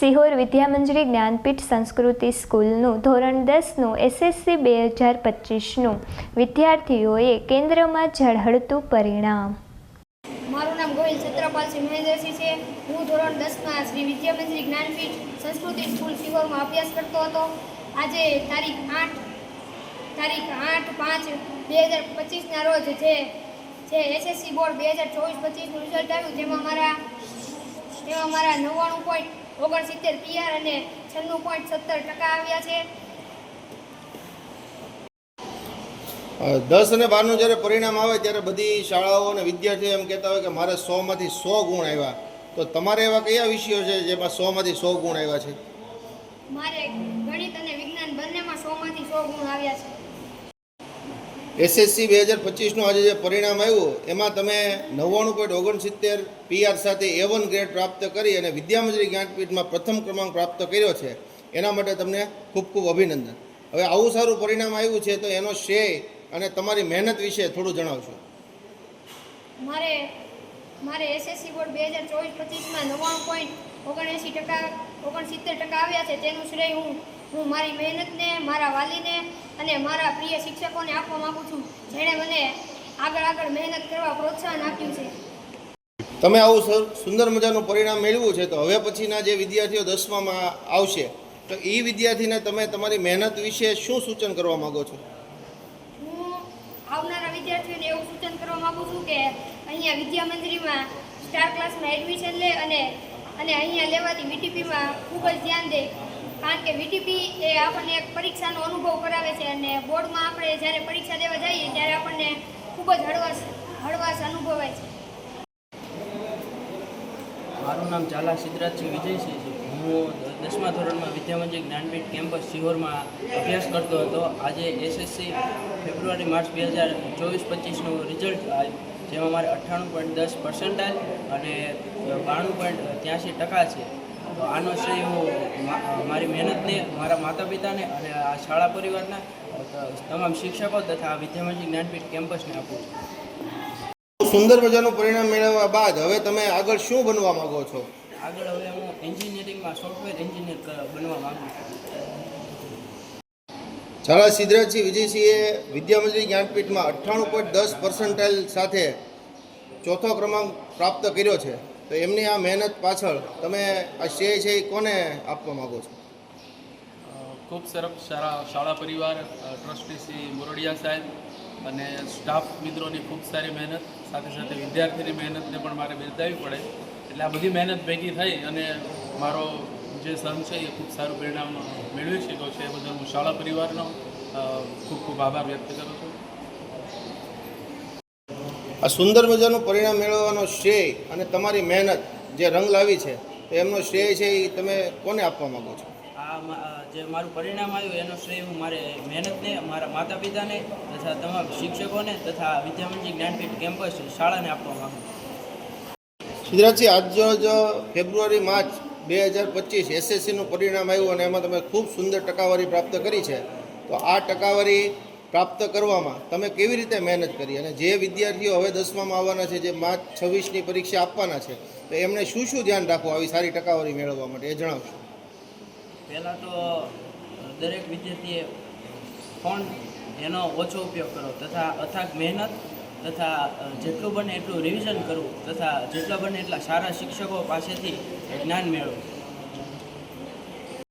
સિહોર વિદ્યામંજરી જ્ઞાનપીઠ સંસ્કૃતિ સ્કૂલનું ધોરણ દસનું એસએસસી બે હજાર પચીસનું. વિદ્યાર્થીઓએ કેન્દ્રમાં ઝળહળતું પરિણામ. મારું નામ ગોહિલ છત્રપાલસિંહ મહેન્દ્રસિંહ છે. હું ધોરણ દસમાં શ્રી વિદ્યામંજરી જ્ઞાનપીઠ સંસ્કૃતિ સ્કૂલ સિહોરમાં અભ્યાસ કરતો હતો. આજે તારીખ આઠ તારીખ આઠ પાંચ બે હજાર પચીસના રોજ જે જે એસએસસી બોર્ડ બે હજાર ચોવીસ પચીસનું રિઝલ્ટ આવ્યું, જેમાં મારા તેમાં મારા નવ્વાણું પોઈન્ટ ઓગણસિત્તેર પીઆર અને છન્નું પોઈન્ટ સત્તર ટકા આવ્યા છે. દસ અને બારનું જ્યારે પરિણામ આવે ત્યારે બધી શાળાઓ અને વિદ્યાર્થીઓ એમ કહેતા હોય કે મારે સોમાંથી સો ગુણ આવ્યા. તો તમારે એવા કયા વિષયો છે જેમાં સોમાંથી સો ગુણ આવ્યા છે? મારે ગણિત અને વિજ્ઞાન બંનેમાં સોમાંથી સો ગુણ આવ્યા છે. એસએસસી બે હજાર પચીસનું આજે જે પરિણામ આવ્યું, એમાં તમે નવ્વાણું પોઈન્ટ ઓગણસિત્તેર પીઆર સાથે એ વન ગ્રેડ પ્રાપ્ત કરી અને વિદ્યામંજરી જ્ઞાનપીઠમાં પ્રથમ ક્રમાંક પ્રાપ્ત કર્યો છે. એના માટે તમને ખૂબ ખૂબ અભિનંદન. હવે આવું સારું પરિણામ આવ્યું છે તો એનો શ્રેય અને તમારી મહેનત વિશે થોડું જણાવશો. મારે મારે એસએસસી બોર્ડ બે હજાર ચોવીસ પચીસમાં નવ્વાણું પોઈન્ટ ઓગણએંસી ટકા, ઓગણસિત્તેર ટકા આવ્યા છે, તેનું શ્રેય હું હું મારી મહેનતને મારા વાલીને અને મારા પ્રિય શિક્ષકોને આપવા માગું છું જેણે મને આગળ આગળ મહેનત કરવા પ્રોત્સાહન આપ્યું છે. તમે આવું સુંદર મજાનું પરિણામ મેળવ્યું છે તો હવે પછીના જે વિદ્યાર્થીઓ દસમામાં આવશે તો એ વિદ્યાર્થીને તમે તમારી મહેનત વિશે શું સૂચન કરવા માગો છો? હું આવનારા વિદ્યાર્થીઓને એવું સૂચન કરવા માગું છું કે અહીંયા વિદ્યા મંજરીમાં સ્ટાર ક્લાસમાં એડમિશન લે અને અને અહીંયા લેવાતી વીટીપીમાં ખૂબ જ ધ્યાન દે. કારણ કે વીટીપી એ આપણને એક પરીક્ષાનો અનુભવ કરાવે છે અને બોર્ડમાં આપણે જ્યારે પરીક્ષા દેવા જઈએ ત્યારે આપણને ખૂબ જ હળવાશ હળવાશ અનુભવાય છે. મારું નામ ઝાલા સિદ્ધરાજસિંહ વિજયસિંહ છે. હું દસમા ધોરણમાં વિદ્યામંજરી જ્ઞાનપીઠ કેમ્પસ સિહોરમાં અભ્યાસ કરતો હતો. આજે એસએસસી ફેબ્રુઆરી, માર્ચ બે હજાર ચોવીસ પચીસનું રિઝલ્ટ આવ્યું જેમાં મારે અઠ્ઠાણું પોઈન્ટ દસ પર્સન્ટાઇલ અને બાણું પોઈન્ટ ત્યાંસી ટકા છે. તો આનો શ્રેય હું મારી મહેનતને મારા માતા પિતાને અને આ શાળા પરિવારના તમામ શિક્ષકો તથા વિદ્યામંજરી જ્ઞાનપીઠ કેમ્પસને આપું છું. સુંદર મજાનું પરિણામ મેળવવા બાદ હવે તમે આગળ શું બનવા માંગો છો? આગળ હવે હું એન્જિનિયરિંગમાં સોફ્ટવેર એન્જિનિયર બનવા માગું છું. શાળા સિદ્ધરાજસિંહ વિજયસિંહે વિદ્યામંજરી જ્ઞાનપીઠમાં અઠ્ઠાણું પોઈન્ટ દસ પર્સન્ટાઇલ સાથે ચોથો ક્રમાંક પ્રાપ્ત કર્યો છે. તો એમની આ મહેનત પાછળ તમે આ શ્રેય છે એ કોને આપવા માગો છો? ખૂબ સરસ સારા શાળા પરિવાર ટ્રસ્ટી શ્રી મોરડિયા સાહેબ અને સ્ટાફ મિત્રોની ખૂબ સારી મહેનત, સાથે સાથે વિદ્યાર્થીની મહેનતને પણ મારે બિરદાવી પડે. એટલે આ બધી મહેનત ભેગી થઈ અને મારો જે સન છે એ ખૂબ સારું પરિણામ મેળવી શક્યો છે. એ બદલ હું શાળા પરિવારનો ખૂબ ખૂબ આભાર વ્યક્ત કરું છું. આ સુંદર મજાનું પરિણામ મેળવવાનો શ્રેય અને તમારી મહેનત જે રંગ લાવી છે એમનો શ્રેય છે એ તમે કોને આપવા માગો છો? આ જે મારું પરિણામ આવ્યું એનો શ્રેય હું મારે મહેનતને મારા માતા પિતાને તથા તમામ શિક્ષકોને તથા વિદ્યામંજરી જ્ઞાનપીઠ કેમ્પસ શાળાને આપવા માગું છું. સિદ્ધરાજસિંહ આજ જ ફેબ્રુઆરી માર્ચ બે હજાર પચીસ એસએસસીનું પરિણામ આવ્યું અને એમાં તમે ખૂબ સુંદર ટકાવારી પ્રાપ્ત કરી છે. તો આ ટકાવારી પ્રાપ્ત કરવામાં તમે કેવી રીતે મહેનત કરી? અને જે વિદ્યાર્થીઓ હવે દસમામાં આવવાના છે, જે માર્ચ છવ્વીસની પરીક્ષા આપવાના છે, તો એમને શું શું ધ્યાન રાખવું આવી સારી ટકાવારી મેળવવા માટે એ જણાવશો? પહેલાં તો દરેક વિદ્યાર્થીએ ફોન એનો ઓછો ઉપયોગ કરો તથા અથાગ મહેનત, તથા જેટલું બને એટલું રિવિઝન કરવું, તથા જેટલા બને એટલા સારા શિક્ષકો પાસેથી જ્ઞાન મેળવવું.